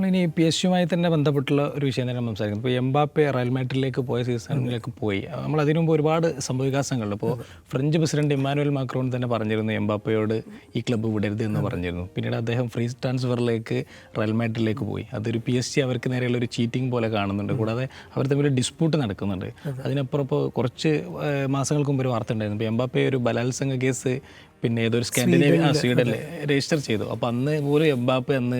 നമ്മളിനി P S യുമായി തന്നെ ബന്ധപ്പെട്ടുള്ള ഒരു വിഷയം തന്നെ സംസാരിക്കുന്നത് ഇപ്പോൾ എംബാപ്പെ റയൽ പോയ സീസണിലേക്ക് പോയി. നമ്മൾ അതിനു മുമ്പ് ഒരുപാട് സംഭവവികാസങ്ങൾ ഇപ്പോൾ ഫ്രഞ്ച് പ്രസിഡന്റ് ഇമ്മാനുവൽ മാക്രോൺ തന്നെ പറഞ്ഞിരുന്നു എംബാപ്പയോട് ഈ ക്ലബ്ബ് വിടരുത് എന്ന് പറഞ്ഞിരുന്നു. പിന്നീട് അദ്ദേഹം ഫ്രീ ട്രാൻസ്ഫറിലേക്ക് റയൽ പോയി. അതൊരു പി എസ് സി അവർക്ക് നേരെയുള്ള ഒരു ചീറ്റിംഗ് പോലെ കാണുന്നുണ്ട്. കൂടാതെ അവർ തമ്മിൽ ഡിസ്പ്യൂട്ട് നടക്കുന്നുണ്ട്. അതിനപ്പുറം ഇപ്പോൾ കുറച്ച് മാസങ്ങൾക്ക് മുമ്പ് ഒരു വാർത്ത ഉണ്ടായിരുന്നു. ഇപ്പോൾ എംബാപ്പെ ഒരു ബലാത്സംഗ കേസ് പിന്നെ ഏതൊരു സ്കാൻഡിനേവിയൻ ആ സ്വീഡനിൽ രജിസ്റ്റർ ചെയ്തു. അപ്പോൾ അന്ന് പോലും എബാപ്പ് അന്ന്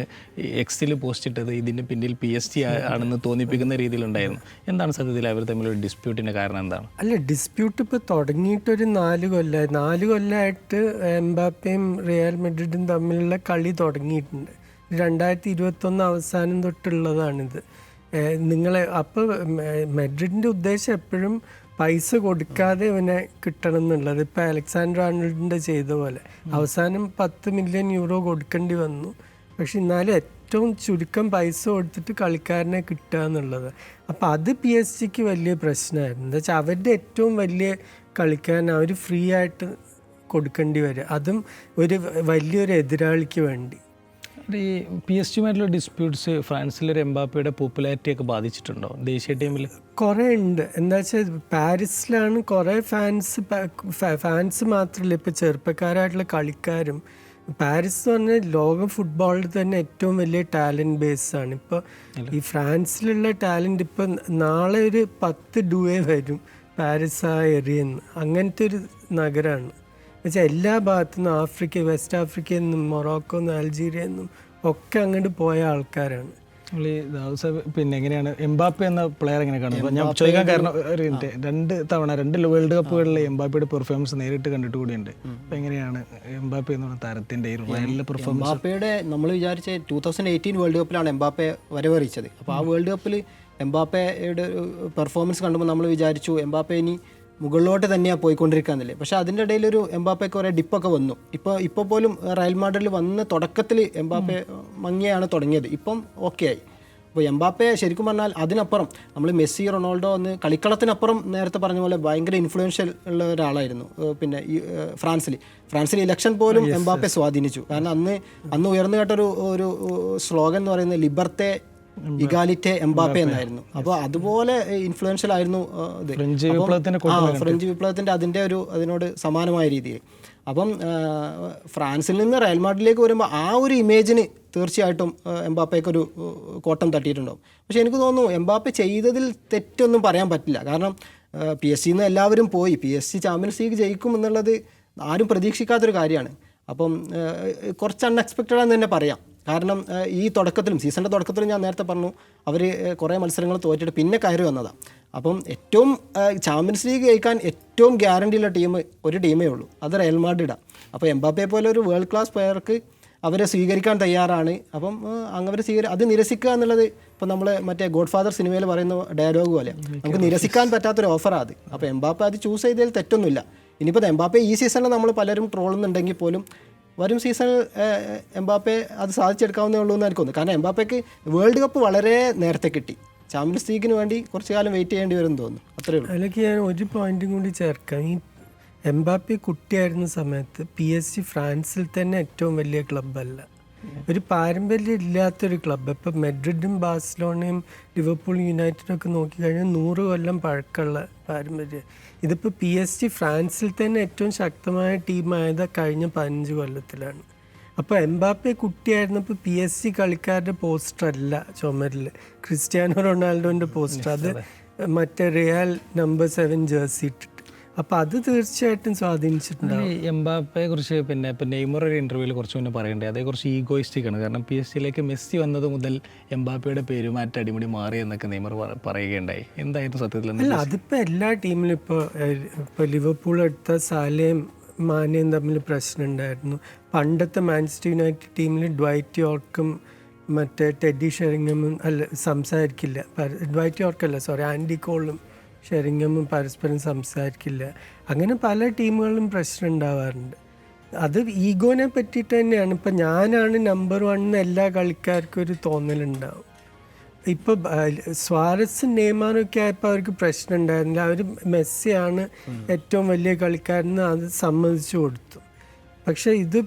എക്സിൽ പോസ്റ്റ് ഇട്ടത് ഇതിന് പിന്നിൽ പി എസ് ടി ആണെന്ന് തോന്നിപ്പിക്കുന്ന രീതിയിലുണ്ടായിരുന്നു. എന്താണ് സത്യത്തിൽ അവർ തമ്മിലൊരു ഡിസ്പ്യൂട്ടിന്റെ കാരണം എന്താണ്? അല്ല ഡിസ്പ്യൂട്ട് ഇപ്പോൾ തുടങ്ങിയിട്ടൊരു നാല് കൊല്ലമായി നാല് കൊല്ലമായിട്ട് എംബാപ്പയും റിയൽ മെഡ്രിഡും തമ്മിലുള്ള കളി തുടങ്ങിയിട്ടുണ്ട്. രണ്ടായിരത്തി ഇരുപത്തൊന്ന് അവസാനം തൊട്ടുള്ളതാണിത്. നിങ്ങളെ അപ്പോൾ മെഡ്രിഡിന്റെ ഉദ്ദേശം എപ്പോഴും പൈസ കൊടുക്കാതെ ഇവനെ കിട്ടണം എന്നുള്ളത് ഇപ്പം അലക്സാണ്ടർ ആർണോൾഡിന്റെ ചെയ്ത പോലെ. അവസാനം പത്ത് മില്യൺ യൂറോ കൊടുക്കേണ്ടി വന്നു. പക്ഷെ എന്നാലും ഏറ്റവും ചുരുക്കം പൈസ കൊടുത്തിട്ട് കളിക്കാരനെ കിട്ടുക എന്നുള്ളത്. അപ്പോൾ അത് പി എസ് ജിക്ക് വലിയ പ്രശ്നമായിരുന്നു. എന്താ വെച്ചാൽ അവരുടെ ഏറ്റവും വലിയ കളിക്കാരൻ അവർ ഫ്രീ ആയിട്ട് കൊടുക്കേണ്ടി വരും. അതും ഒരു വലിയൊരു എതിരാളിക്ക് വേണ്ടി. ഈ പി എസ് ജിയുമായിട്ടുള്ള ഡിസ്പ്യൂട്ട്സ് ഫ്രാൻസിലൊരു എംബാപ്പയുടെ പോപ്പുലാരിറ്റി ഒക്കെ ബാധിച്ചിട്ടുണ്ടോ ദേശീയ ടീമിൽ? കുറേ ഉണ്ട്. എന്താ വെച്ചാൽ പാരീസിലാണ് കുറേ ഫാൻസ് ഫാൻസ് മാത്രമല്ല ഇപ്പോൾ ചെറുപ്പക്കാരായിട്ടുള്ള കളിക്കാരും. പാരീസ് എന്ന് പറഞ്ഞാൽ ലോക ഫുട്ബോളിൽ തന്നെ ഏറ്റവും വലിയ ടാലന്റ് ബേസ് ആണ് ഇപ്പോൾ ഈ ഫ്രാൻസിലുള്ള ടാലന്റ് ഇപ്പോൾ നാളെ ഒരു പത്ത് ഡുവേ വരും പാരീസ് ആ എറിയെന്ന് അങ്ങനത്തെ ഒരു നഗരമാണ് എന്നുവെച്ചാൽ എല്ലാ ഭാഗത്തു നിന്നും ആഫ്രിക്ക വെസ്റ്റ് ആഫ്രിക്കയിൽ നിന്നും മൊറോക്കോ നിന്നും അൽജീരിയ നിന്നും ഒക്കെ അങ്ങോട്ട് പോയ ആൾക്കാരാണ്. പിന്നെ എങ്ങനെയാണ്? എംബാപ്പെ എന്ന പ്ലെയർ എങ്ങനെ കാണുന്നത് ഞാൻ ചോദിക്കാൻ കാരണം ഒരു മിനിറ്റ് രണ്ട് തവണ രണ്ട് വേൾഡ് കപ്പുകളിൽ എംബാപ്പയുടെ പെർഫോമൻസ് നേരിട്ട് കണ്ടിട്ട് കൂടിയുണ്ട്. അപ്പോൾ എങ്ങനെയാണ് എംബാപ്പെ എന്ന് പറഞ്ഞ താരത്തിന്റെ ഈ റയലിലെ പെർഫോമൻസ് എംബാപ്പയുടെ നമ്മൾ വിചാരിച്ച ടൂ തൗസൻഡ് എയ്റ്റീൻ വേൾഡ് കപ്പിലാണ് എംബാപ്പെ വരവറിയിച്ചത് അപ്പോൾ ആ വേൾഡ് കപ്പിൽ എംബാപ്പയുടെ പെർഫോമൻസ് കണ്ടുമ്പോൾ നമ്മൾ വിചാരിച്ചു എംബാപ്പെ ഇനി മുകളിലോട്ട് തന്നെയാണ് പോയിക്കൊണ്ടിരിക്കാന്നില്ലേ. പക്ഷേ അതിന്റെ ഇടയിൽ ഒരു എംബാപ്പയ്ക്ക് കുറേ ഡിപ്പൊക്കെ വന്നു. ഇപ്പോൾ ഇപ്പോൾ പോലും റയൽ മാഡ്രിഡിൽ വന്ന തുടക്കത്തിൽ എംബാപ്പെ മങ്ങിയാണ് തുടങ്ങിയത്. ഇപ്പം ഓക്കെ ആയി അപ്പോൾ എംബാപ്പെ ശരിക്കും പറഞ്ഞാൽ അതിനപ്പുറം നമ്മൾ മെസ്സി റൊണാൾഡോ എന്ന് കളിക്കളത്തിനപ്പുറം നേരത്തെ പറഞ്ഞ പോലെ ഭയങ്കര ഇൻഫ്ലുവൻഷ്യൽ ഉള്ള ഒരാളായിരുന്നു. പിന്നെ ഫ്രാൻസിൽ. ഫ്രാൻസിൽ ഇലക്ഷൻ പോലും എംബാപ്പെ സ്വാധീനിച്ചു. കാരണം അന്ന് അന്ന് ഉയർന്നു കേട്ടൊരു ഒരു സ്ലോഗൻ എന്ന് പറയുന്നത് ലിബർത്തെ ഇഗാലിറ്റെ എംബാപ്പെ എന്നായിരുന്നു. അപ്പോൾ അതുപോലെ ഇൻഫ്ലുവൻഷ്യൽ ആയിരുന്നു ഇത്. ഫ്രഞ്ച് വിപ്ലവത്തിന്റെ അതിന്റെ ഒരു അതിനോട് സമാനമായ രീതിയിൽ. അപ്പം ഫ്രാൻസിൽ നിന്ന് റയൽ മാഡ്രിഡിലേക്ക് വരുമ്പോൾ ആ ഒരു ഇമേജിന് തീർച്ചയായിട്ടും എംബാപ്പയ്ക്കൊരു എംബാപ്പയ്ക്ക് ഒരു കോട്ടം തട്ടിയിട്ടുണ്ടാവും. പക്ഷെ എനിക്ക് തോന്നുന്നു എംബാപ്പെ ചെയ്തതിൽ തെറ്റൊന്നും പറയാൻ പറ്റില്ല. കാരണം പി എസ് സിന്ന് എല്ലാവരും പോയി. P S G champions league ജയിക്കും എന്നുള്ളത് ആരും പ്രതീക്ഷിക്കാത്തൊരു കാര്യമാണ്. അപ്പം കുറച്ച് അൺഎക്സ്പെക്റ്റഡ് ആണെന്ന് തന്നെ പറയാം. കാരണം ഈ തുടക്കത്തിലും സീസണിന്റെ തുടക്കത്തിലും ഞാൻ നേരത്തെ പറഞ്ഞു അവർ കുറേ മത്സരങ്ങൾ തോറ്റിട്ട് പിന്നെ കയറി വന്നതാണ് അപ്പം ഏറ്റവും ചാമ്പ്യൻസ് ലീഗ് ജയിക്കാൻ ഏറ്റവും ഗ്യാരണ്ടിയുള്ള ടീം ഒരു ടീമേ ഉള്ളൂ. അത് റയൽ മാഡ്രിഡാണ് അപ്പോൾ എംബാപ്പെ പോലെ ഒരു വേൾഡ് ക്ലാസ് പ്ലെയർക്ക് അവരെ സ്വീകരിക്കാൻ തയ്യാറാണ്. അപ്പം അങ്ങനെ സ്വീകരി അത് നിരസിക്കുക എന്നുള്ളത് ഇപ്പം നമ്മൾ മറ്റേ ഗോഡ് ഫാദർ സിനിമയിൽ പറയുന്ന ഡയലോഗ് പോലെ. നമുക്ക് നിരസിക്കാൻ പറ്റാത്തൊരു ഓഫറാണ് അത്. അപ്പോൾ എംബാപ്പ അത് ചൂസ് ചെയ്തതിൽ തെറ്റൊന്നുമില്ല. ഇനിയിപ്പോൾ എംബാപ്പെ ഈ സീസണിൽ നമ്മൾ പലരും ട്രോളുന്നുണ്ടെങ്കിൽ പോലും വരും സീസണിൽ എംബാപ്പെ അത് സാധിച്ചെടുക്കാവുന്നേ ഉള്ളൂ എന്ന് എനിക്ക് തോന്നുന്നു കാരണം എംബാപ്പയ്ക്ക് വേൾഡ് കപ്പ് വളരെ നേരത്തെ കിട്ടി. ചാമ്പ്യൻസ് ലീഗിന് വേണ്ടി കുറച്ച് കാലം വെയിറ്റ് ചെയ്യേണ്ടി വരും തോന്നുന്നു. അത്രേ ഉള്ളൂ. അതിലേക്ക് ഞാൻ ഒരു പോയിന്റും കൂടി ചേർക്കാം. ഈ എംബാപ്പി കുട്ടിയായിരുന്ന സമയത്ത് പി എസ് ജി ഫ്രാൻസിൽ തന്നെ ഏറ്റവും വലിയ ക്ലബ്ബല്ല ഒരു പാരമ്പര്യം ഇല്ലാത്തൊരു ക്ലബ്ബ് ഇപ്പം മെഡ്രിഡും ബാഴ്സലോണയും ലിവർപൂൾ യുണൈറ്റഡും ഒക്കെ നോക്കിക്കഴിഞ്ഞാൽ നൂറ് കൊല്ലം പഴക്കമുള്ള പാരമ്പര്യം. ഇതിപ്പോൾ പി എസ് ജി ഫ്രാൻസിൽ തന്നെ ഏറ്റവും ശക്തമായ ടീമായത് കഴിഞ്ഞ പതിനഞ്ച് കൊല്ലത്തിലാണ്. അപ്പോൾ എംബാപ്പെ കുട്ടിയായിരുന്നപ്പോൾ പി എസ് സി കളിക്കാരുടെ പോസ്റ്റർ അല്ല ചുമരിൽ. ക്രിസ്ത്യാനോ റൊണാൾഡോന്റെ പോസ്റ്റർ അത് മറ്റേ റിയാൽ നമ്പർ സെവൻ ജേഴ്സി ഇട്ടിട്ട് അപ്പോൾ അത് തീർച്ചയായിട്ടും സ്വാധീനിച്ചിട്ടുണ്ട് എംബാപ്പയെ കുറിച്ച് പിന്നെ ഇപ്പൊ നെയ്മർ ഒരു ഇന്റർവ്യൂവിൽ കുറച്ച് മുന്നേ പറയണ്ടേ. അതേ കുറച്ച് ഈഗോയിസ്റ്റിക് ആണ്. കാരണം പി എസ് സിയിലേക്ക് മെസ്സി വന്നത് മുതൽ എംബാപ്പയുടെ പെരുമാറ്റ അടിമുടി മാറി എന്നൊക്കെ നെയ്മർ പറ- പറയുകയുണ്ടായി. എന്തായിരുന്നു സത്യത്തിൽ അല്ല അതിപ്പോ എല്ലാ ടീമിലും ഇപ്പോൾ ഇപ്പൊ ലിവർപൂൾ എടുത്ത സാലയും മാനയും തമ്മിൽ പ്രശ്നം ഉണ്ടായിരുന്നു. പണ്ടത്തെ മാഞ്ചസ്റ്റർ യുണൈറ്റഡ് ടീമിൽ ഡ്വൈറ്റ് യോർക്കും മറ്റേ ടെഡി ഷെറിങ്ങും അല്ല സംസാരിക്കില്ല. ഡ്വൈറ്റ് യോർക്കല്ല സോറി ആൻഡി കോളും ഷെറിങ്ങമും പരസ്പരം സംസാരിക്കില്ല. അങ്ങനെ പല ടീമുകളിലും പ്രശ്നം ഉണ്ടാവാറുണ്ട്. അത് ഈഗോനെ പറ്റിയിട്ട് തന്നെയാണ്. ഇപ്പം ഞാനാണ് നമ്പർ വൺ എന്ന് എല്ലാ കളിക്കാർക്കും ഒരു തോന്നലുണ്ടാവും. ഇപ്പൊ സ്വാരസ് നെയ്മാറൊക്കെ ആയപ്പോൾ അവർക്ക് പ്രശ്നം ഉണ്ടായിരുന്നില്ല. അവർ മെസ്സിയാണ് ഏറ്റവും വലിയ കളിക്കാരെന്ന് അത് സമ്മതിച്ചു കൊടുത്തു. പക്ഷെ ഇത്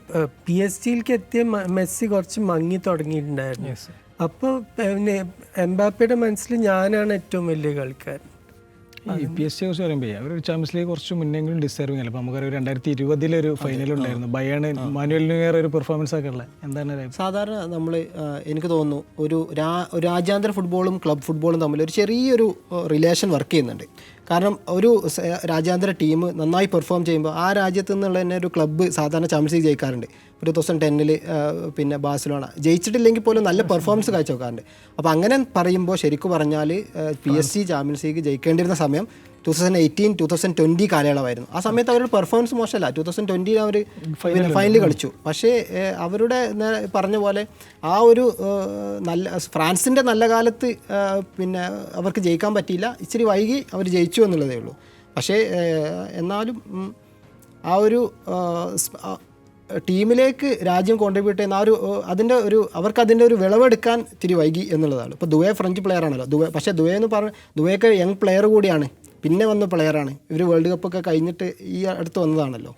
പി എസ് ജിയിലേക്ക് എത്തിയ മെസ്സി കുറച്ച് മങ്ങി തുടങ്ങിയിട്ടുണ്ടായിരുന്നു. അപ്പോൾ എംബാപ്പയുടെ മനസ്സിൽ ഞാനാണ് ഏറ്റവും വലിയ കളിക്കാരൻ. ഈ പി എസ് സി കുറിച്ച് പറയുമ്പോൾ അവർ ചാമ്പ്യൻസ് ലീഗ് കുറച്ച് മുന്നെങ്കിലും ഡിസേർവിംഗ് അല്ല അപ്പോൾ നമുക്കറിയാം രണ്ടായിരത്തി ഇരുപതിലൊരു ഫൈനൽ ഉണ്ടായിരുന്നു. ബയാണ് മാനുവൽ ന്യൂയർ ഒരു പെർഫോമൻസ് ഒക്കെ ഉള്ളത് എന്താണ് സാധാരണ നമ്മൾ എനിക്ക് തോന്നുന്നു ഒരു രാജ്യാന്തര ഫുട്ബോളും ക്ലബ് ഫുട്ബോളും തമ്മിൽ ഒരു ചെറിയൊരു റിലേഷൻ വർക്ക് ചെയ്യുന്നുണ്ട്. കാരണം ഒരു രാജ്യാന്തര ടീം നന്നായി പെർഫോം ചെയ്യുമ്പോൾ ആ രാജ്യത്ത് നിന്നുള്ള തന്നെ ഒരു ക്ലബ്ബ് സാധാരണ ചാമ്പ്യൻസ് ലീഗ് ജയിക്കാറുണ്ട്. ടു തൗസൻഡ് ടെന്നിൽ പിന്നെ ബാഴ്സലോണ. ജയിച്ചിട്ടില്ലെങ്കിൽ പോലും നല്ല പെർഫോമൻസ് കാഴ്ചവെക്കാറുണ്ട്. അപ്പോൾ അങ്ങനെ പറയുമ്പോൾ ശരിക്കും പറഞ്ഞാൽ P S G champions league ജയിക്കേണ്ടിരുന്ന സമയം two thousand eighteen two thousand twenty കാലയളവായിരുന്നു. ആ സമയത്ത് അവരുടെ പെർഫോമൻസ് മോശമല്ല. ടു തൗസൻഡ് ട്വന്റിയിൽ അവർ ഫൈനലിൽ കളിച്ചു. പക്ഷേ അവരുടെ പറഞ്ഞ പോലെ ആ ഒരു നല്ല ഫ്രാൻസിന്റെ നല്ല കാലത്ത് പിന്നെ അവർക്ക് ജയിക്കാൻ പറ്റിയില്ല. ഇച്ചിരി വൈകി അവർ ജയിച്ചു എന്നുള്ളതേ ഉള്ളൂ. പക്ഷേ എന്നാലും ആ ഒരു ടീമിലേക്ക് രാജ്യം കോൺട്രിബ്യൂട്ട് ചെയ്യുന്ന ആ ഒരു അതിന്റെ ഒരു അവർക്ക് അതിന്റെ ഒരു വിളവെടുക്കാൻ ഇത്തിരി വൈകി എന്നുള്ളതാണ്. ഇപ്പോൾ ദുബൈ ഫ്രഞ്ച് പ്ലെയർ ആണല്ലോ. ദുബൈ പക്ഷേ ദുബൈ എന്ന് പറഞ്ഞ ദുബൈയൊക്കെ യങ് പ്ലെയർ കൂടിയാണ്. പിന്നെ വന്ന പ്ലെയറാണ് ഇവർ വേൾഡ് കപ്പൊക്കെ കഴിഞ്ഞിട്ട് ഈ അടുത്ത് വന്നതാണല്ലോ.